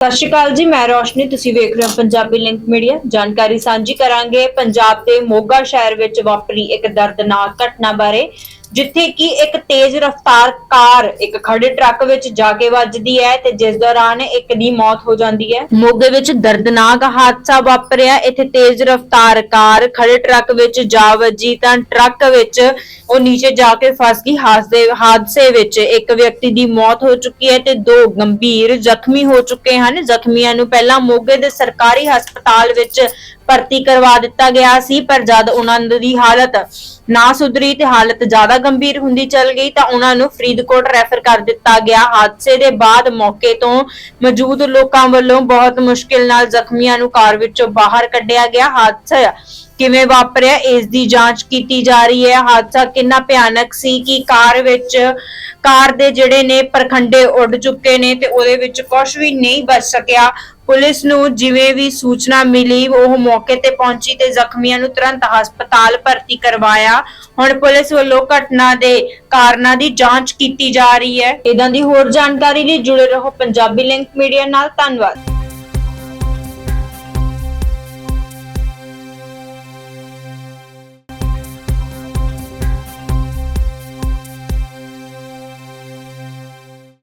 ਸਤਿ ਸ਼੍ਰੀ ਅਕਾਲ ਜੀ, ਮੈਂ ਰੋਸ਼ਨੀ, ਤੁਸੀਂ ਵੇਖ ਰਹੇ ਹੋ ਪੰਜਾਬੀ ਲਿੰਕ ਮੀਡੀਆ। ਜਾਣਕਾਰੀ ਸਾਂਝੀ ਕਰਾਂਗੇ ਪੰਜਾਬ ਦੇ ਮੋਗਾ ਸ਼ਹਿਰ ਵਿੱਚ ਵਾਪਰੀ ਇੱਕ ਦਰਦਨਾਕ ਘਟਨਾ ਬਾਰੇ। ਜਿੱਥੇ ਕਿ ਇੱਕ ਤੇਜ਼ ਰਫ਼ਤਾਰ ਕਾਰ ਇੱਕ ਖੜੇ ਟਰੱਕ ਵਿੱਚ ਜਾ ਕੇ ਵੱਜਦੀ ਹੈ ਤੇ ਜਿਸ ਦੌਰਾਨ ਇੱਕ ਦੀ ਮੌਤ ਹੋ ਜਾਂਦੀ ਹੈ। ਮੋਗੇ ਵਿੱਚ ਦਰਦਨਾਕ ਹਾਦਸਾ ਵਾਪਰਿਆ। ਇੱਥੇ ਤੇਜ਼ ਰਫ਼ਤਾਰ ਕਾਰ ਖੜੇ ਟਰੱਕ ਵਿੱਚ ਜਾ ਵੱਜੀ ਤਾਂ ਟਰੱਕ ਵਿੱਚ ਉਹ ਨੀਚੇ ਜਾ ਕੇ ਫਸ ਗਈ। ਹਾਦਸੇ ਹਾਦਸੇ ਵਿੱਚ ਇੱਕ ਵਿਅਕਤੀ ਦੀ ਮੌਤ ਹੋ ਚੁੱਕੀ ਹੈ ਤੇ ਦੋ ਗੰਭੀਰ ਜ਼ਖਮੀ ਹੋ ਚੁੱਕੇ ਹਨ। ਜ਼ਖਮੀਆਂ ਨੂੰ ਪਹਿਲਾਂ ਮੋਗੇ ਦੇ ਸਰਕਾਰੀ ਹਸਪਤਾਲ ਵਿੱਚ ਭਰਤੀ ਕਰਵਾ ਦਿੱਤਾ ਗਿਆ ਸੀ, ਪਰ ਜਦ ਉਹਨਾਂ ਦੀ ਹਾਲਤ ਨਾ ਸੁਧਰੀ ਤੇ ਹਾਲਤ ਜ਼ਿਆਦਾ ਗੰਭੀਰ ਹੁੰਦੀ ਚੱਲ ਗਈ ਤਾਂ ਉਹਨਾਂ ਨੂੰ ਫਰੀਦਕੋਟ ਰੈਫਰ ਕਰ ਦਿੱਤਾ ਗਿਆ। ਹਾਦਸੇ ਦੇ ਬਾਅਦ ਮੌਕੇ ਤੋਂ ਮੌਜੂਦ ਲੋਕਾਂ ਵੱਲੋਂ ਬਹੁਤ ਮੁਸ਼ਕਿਲ ਨਾਲ ਜ਼ਖਮੀਆਂ ਨੂੰ ਕਾਰ ਵਿੱਚੋਂ ਬਾਹਰ ਕੱਢਿਆ ਗਿਆ। ਹਾਦਸਾ ਕਿਵੇਂ ਵਾਪਰਿਆ, ਇਸ ਦੀ ਜਾਂਚ ਕੀਤੀ ਜਾ ਰਹੀ ਹੈ। ਹਾਦਸਾ ਕਿੰਨਾ ਭਿਆਨਕ ਸੀ ਕਿ ਕਾਰ ਵਿੱਚ, ਕਾਰ ਦੇ ਜਿਹੜੇ ਨੇ ਪਰਖੰਡੇ ਉੱਡ ਚੁੱਕੇ ਨੇ ਤੇ ਉਹਦੇ ਵਿੱਚ ਕੁਝ ਵੀ ਨਹੀਂ ਬਚ ਸਕਿਆ। ਪੁਲਿਸ ਨੂੰ ਜਿਵੇਂ ਵੀ ਸੂਚਨਾ ਮਿਲੀ, ਉਹ ਮੌਕੇ ਤੇ ਪਹੁੰਚੀ ਤੇ ਜ਼ਖਮੀਆਂ ਨੂੰ ਤੁਰੰਤ ਹਸਪਤਾਲ ਭਰਤੀ ਕਰਵਾਇਆ। ਹੁਣ ਪੁਲਿਸ ਵੱਲੋਂ ਘਟਨਾ ਦੇ ਕਾਰਨਾਂ ਦੀ ਜਾਂਚ ਕੀਤੀ ਜਾ ਰਹੀ ਹੈ। ਇਦਾਂ ਦੀ ਹੋਰ ਜਾਣਕਾਰੀ ਲਈ ਜੁੜੇ ਰਹੋ ਪੰਜਾਬੀ ਲਿੰਕ ਮੀਡੀਆ ਨਾਲ। ਧੰਨਵਾਦ।